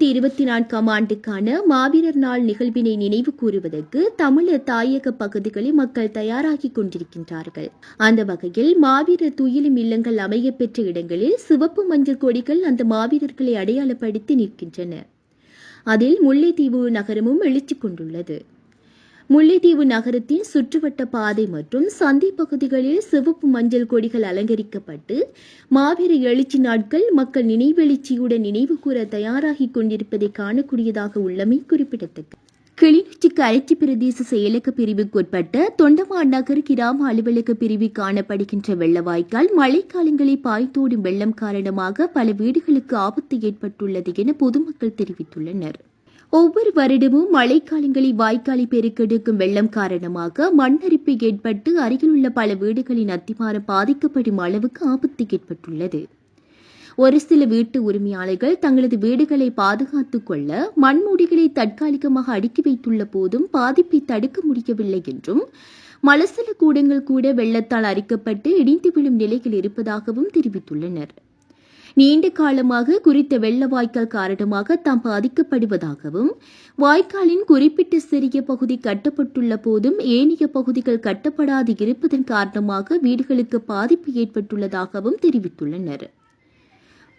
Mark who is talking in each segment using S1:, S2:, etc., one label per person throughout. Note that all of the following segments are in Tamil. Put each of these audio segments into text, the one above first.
S1: இரண்டாயிரத்தி இருபத்தி நான்காம் ஆண்டுக்கான மாவீரர் நாள் நிகழ்வினை நினைவு கூறுவதற்கு தமிழர் தாயக பகுதிகளில் மக்கள் தயாராகி கொண்டிருக்கின்றார்கள். அந்த வகையில் மாவீரர் துயிலும் இல்லங்கள் அமைய பெற்ற இடங்களில் சிவப்பு மஞ்சள் கொடிகள் அந்த மாவீரர்களை அடையாளப்படுத்தி நிற்கின்றன. அதில் முல்லைத்தீவு நகரமும் எழுச்சி கொண்டுள்ளது. முல்லைத்தீவு நகரத்தின் சுற்றுவட்ட பாதை மற்றும் சந்தை பகுதிகளில் சிவப்பு மஞ்சள் கொடிகள் அலங்கரிக்கப்பட்டு மாவீர எழுச்சி நாட்கள் மக்கள் நினைவெழுச்சியுடன் நினைவு கூற தயாராகிக் கொண்டிருப்பதை காணக்கூடியதாக உள்ளமை குறிப்பிடத்தக்கது. கிளிநொச்சிக்கு அரைச்சி பிரதேச செயலக பிரிவுக்குட்பட்ட தொண்டமான் நகர் கிராம அலுவலக பிரிவில் காணப்படுகின்ற வெள்ளவாய்க்கால் மழைக்காலங்களில் பாய்ந்தோடும் வெள்ளம் காரணமாக பல வீடுகளுக்கு ஆபத்து ஏற்பட்டுள்ளது என பொதுமக்கள் தெரிவித்துள்ளனர். ஒவ்வொரு வருடமும் மழைக்காலங்களில் வாய்க்காலை பெருக்கெடுக்கும் வெள்ளம் காரணமாக மண்ணரிப்பு ஏற்பட்டு அருகிலுள்ள பல வீடுகளின் அத்திமாரம் பாதிக்கப்படும் அளவுக்கு ஆபத்து ஏற்பட்டுள்ளது. ஒரு சில வீட்டு உரிமையாளர்கள் தங்களது வீடுகளை பாதுகாத்துக் கொள்ள மண்மூடிகளை தற்காலிகமாக அடுக்கி வைத்துள்ள போதும் பாதிப்பை தடுக்க முடியவில்லை என்றும் மலசல கூடங்கள் கூட வெள்ளத்தால் அரிக்கப்பட்டு இடிந்து விழும் நிலையில் இருப்பதாகவும் தெரிவித்துள்ளனர். நீண்ட காலமாக குறித்த வெள்ள வாய்க்கால் காரணமாக தாம் பாதிக்கப்படுவதாகவும் வாய்க்காலின் குறிப்பிட்ட சிறிய பகுதி கட்டப்பட்டுள்ள போதும் ஏனைய பகுதிகள் கட்டப்படாது இருப்பதன் காரணமாக வீடுகளுக்கு பாதிப்பு ஏற்பட்டுள்ளதாகவும் தெரிவித்துள்ளனர்.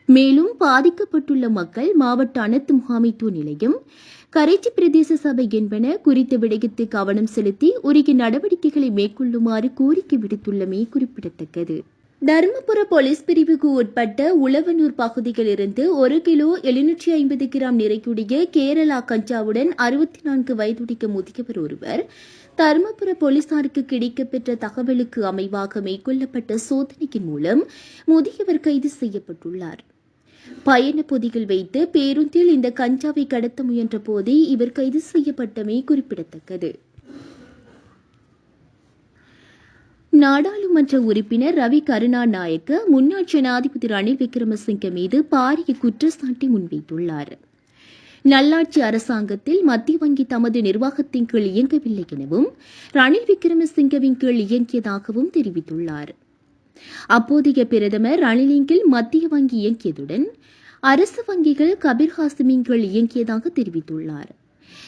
S1: மேலும் பாதிக்கப்பட்டுள்ள மக்கள் மாவட்ட அனைத்து முகாமைத்துவ நிலையம் கரைச்சி பிரதேச சபை என்பன குறித்த விடயத்தை கவனம் செலுத்தி உரிய நடவடிக்கைகளை மேற்கொள்ளுமாறு கோரிக்கை விடுத்துள்ளமை குறிப்பிடத்தக்கது. தருமபுர போலீஸ் பிரிவுக்கு உட்பட்ட உழவனூர் பகுதியிலிருந்து ஒரு கிலோ எழுநூற்றி ஐம்பது கிராம் நிறைக்குடிய கேரளா கஞ்சாவுடன் அறுபத்தி நான்கு வயதுடைய முதியவர் ஒருவர் தருமபுர போலீசாருக்கு கிடைக்கப்பெற்ற தகவலுக்கு அமைவாக மேற்கொள்ளப்பட்ட சோதனையின் மூலம் முதியவர் கைது செய்யப்பட்டுள்ளார். பயண பொதிகள் வைத்து பேருந்தில் இந்த கஞ்சாவை கடத்த முயன்ற போதே இவர் கைது செய்யப்பட்டமை குறிப்பிடத்தக்கது. நாடாளுமன்ற உறுப்பினர் ரவி கருணாநாயக்க முன்னாள் ஜனாதிபதி ரணில் விக்ரமசிங்க மீது பாரிய குற்றச்சாட்டை முன்வைத்துள்ளார். நல்லாட்சி அரசாங்கத்தில் மத்திய வங்கி தமது நிர்வாகத்தின் கீழ் இயங்கவில்லை எனவும் ரணில் விக்ரமசிங்கவின் கீழ் இயங்கியதாகவும் தெரிவித்துள்ளார். அப்போதைய பிரதமர் ரணிலிங்கில் மத்திய வங்கி இயங்கியதுடன் அரசு வங்கிகள் கபீர் ஹாசிமின் கீழ் இயங்கியதாக தெரிவித்துள்ளார்.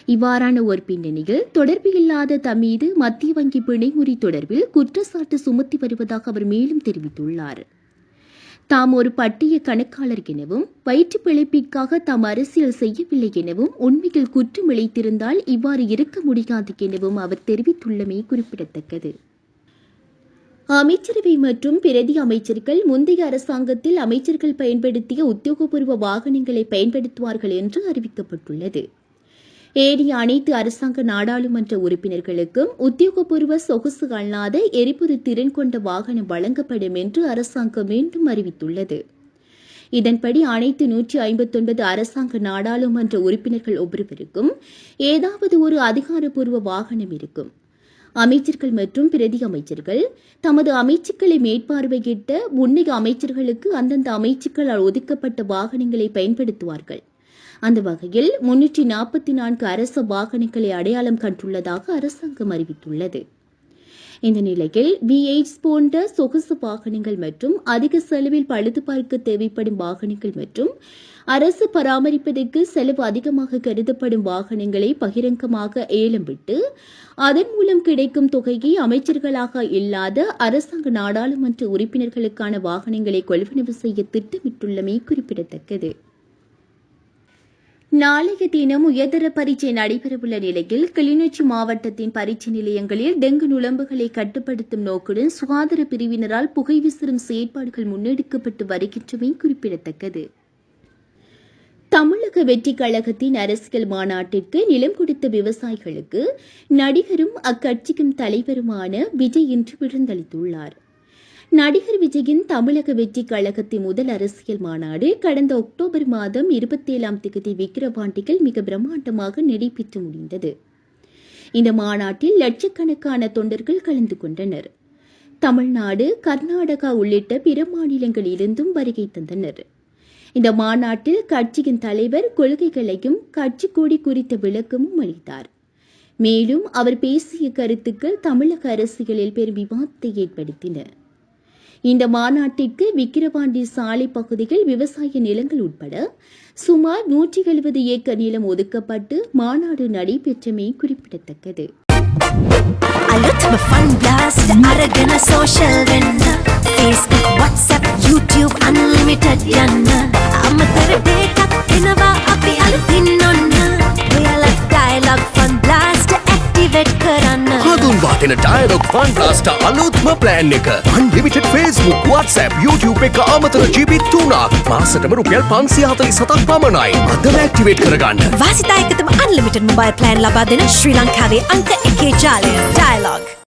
S1: இவ்வாறான ஒரு பின்னணியில் தொடர்பு இல்லாத தம் மீது மத்திய வங்கி பிணைமுறி தொடர்பில் குற்றச்சாட்டு சுமத்தி வருவதாக அவர் மேலும் தெரிவித்துள்ளார். தாம் ஒரு பட்டிய கணக்காளர் எனவும் வயிற்று பிழைப்பிற்காக தாம் அரசியல் செய்யவில்லை எனவும் உண்மையில் குற்றம் இழைத்திருந்தால் இவ்வாறு இருக்க முடியாது எனவும் அவர் தெரிவித்துள்ளமை குறிப்பிடத்தக்கது. அமைச்சரவை மற்றும் பிரதி அமைச்சர்கள் முந்தைய அரசாங்கத்தில் அமைச்சர்கள் பயன்படுத்திய உத்தியோகபூர்வ வாகனங்களை பயன்படுத்துவார்கள் என்று அறிவிக்கப்பட்டுள்ளது. ஏனைய அனைத்து அரசாங்க நாடாளுமன்ற உறுப்பினர்களுக்கும் உத்தியோகபூர்வ சொகுசு அல்லாத எரிபொருள் திறன் கொண்ட வாகனம் வழங்கப்படும் என்று அரசாங்கம் மீண்டும் அறிவித்துள்ளது. இதன்படி அனைத்து நூற்றி ஐம்பத்தொன்பது அரசாங்க நாடாளுமன்ற உறுப்பினர்கள் ஒவ்வொருவருக்கும் ஏதாவது ஒரு அதிகாரப்பூர்வ வாகனம் இருக்கும். அமைச்சர்கள் மற்றும் பிரதி அமைச்சர்கள் தமது அமைச்சுக்களை மேற்பார்வையிட்ட முன்னைய அமைச்சர்களுக்கு அந்தந்த அமைச்சுக்களால் ஒதுக்கப்பட்ட வாகனங்களை பயன்படுத்துவார்கள். அந்த வகையில் முன்னூற்றி நாற்பத்தி நான்கு அரசு வாகனங்களை அடையாளம் கண்டுள்ளதாக அரசாங்கம் அறிவித்துள்ளது. இந்த நிலையில் வி எயிட்ஸ் போன்ற சொகுசு வாகனங்கள் மற்றும் அதிக செலவில் பழுது பார்க்க தேவைப்படும் வாகனங்கள் மற்றும் அரசு பராமரிப்பதற்கு செலவு அதிகமாக கருதப்படும் வாகனங்களை பகிரங்கமாக ஏலம் விட்டு அதன் மூலம் கிடைக்கும் தொகையை அமைச்சர்களாக இல்லாத அரசாங்க நாடாளுமன்ற உறுப்பினர்களுக்கான வாகனங்களை கொள்வனவு செய்ய திட்டமிட்டுள்ளமை குறிப்பிடத்தக்கது. நாளைய தினம் உயர்தர பரீட்சை நடைபெறவுள்ள நிலையில் கிளிநொச்சி மாவட்டத்தின் பரீட்சை நிலையங்களில் டெங்கு நுழம்புகளை கட்டுப்படுத்தும் நோக்குடன் சுகாதார பிரிவினரால் புகை விசிறும் செயற்பாடுகள் முன்னெடுக்கப்பட்டு வருகின்றமை குறிப்பிடத்தக்கது. தமிழக வெற்றிக் கழகத்தின் அரசியல் மாநாட்டிற்கு நிலம் கொடுத்த விவசாயிகளுக்கு நடிகரும் அக்கட்சிக்கும் தலைவருமான விஜய் இன்று விருந்தளித்துள்ளார். நடிகர் விஜயின் தமிழக வெற்றி கழகத்தின் முதல் அரசியல் மாநாடு கடந்த அக்டோபர் மாதம் இருபத்தேழாம் திகதி விக்கிரவாண்டியில் மிக பிரம்மாண்டமாக நடைபெற்று முடிந்தது. இந்த மாநாட்டில் லட்சக்கணக்கான தொண்டர்கள் கலந்து கொண்டனர். தமிழ்நாடு கர்நாடகா உள்ளிட்ட பிற மாநிலங்களிலிருந்தும் வருகை தந்தனர். இந்த மாநாட்டில் கட்சியின் தலைவர் கொள்கைகளையும் கட்சி கொடி குறித்த விளக்கமும் அளித்தார். மேலும் அவர் பேசிய கருத்துக்கள் தமிழக அரசியலில் பெரும் விவாதத்தை ஏற்படுத்தின. இந்த மாநாட்டிற்கு விக்கிரவாண்டி சாலை பகுதியில் விவசாய நிலங்கள் உட்பட சுமார் நூற்றி எழுபது ஏக்கர் நிலம் ஒதுக்கப்பட்டு மாநாடு நடைபெற்றமை குறிப்பிடத்தக்கது.
S2: அலுத்ம ஃபன் பிளாஸ்ட் அரகன
S3: හඳුන් වාතින ඩයලොක් ෆන් ලාස්ට අලුත්ම ප්ලෑන් එක. අන්ලිමිට ෆේස්බුක් WhatsApp YouTube එක අමතර ජීබි තුනක්. මාසටම රුපියල් පන්සිය හතලි සතක් පමණයි. අදම ඇක්ටිවේට් කරගන්න.
S2: වාසිතායකතම අන්ලිමිටඩ් මොබයිල් ප්ලෑන් ලබා දෙන ශ්‍රී ලංකාවේ අංක එකේ ජාලය. ඩයලොග්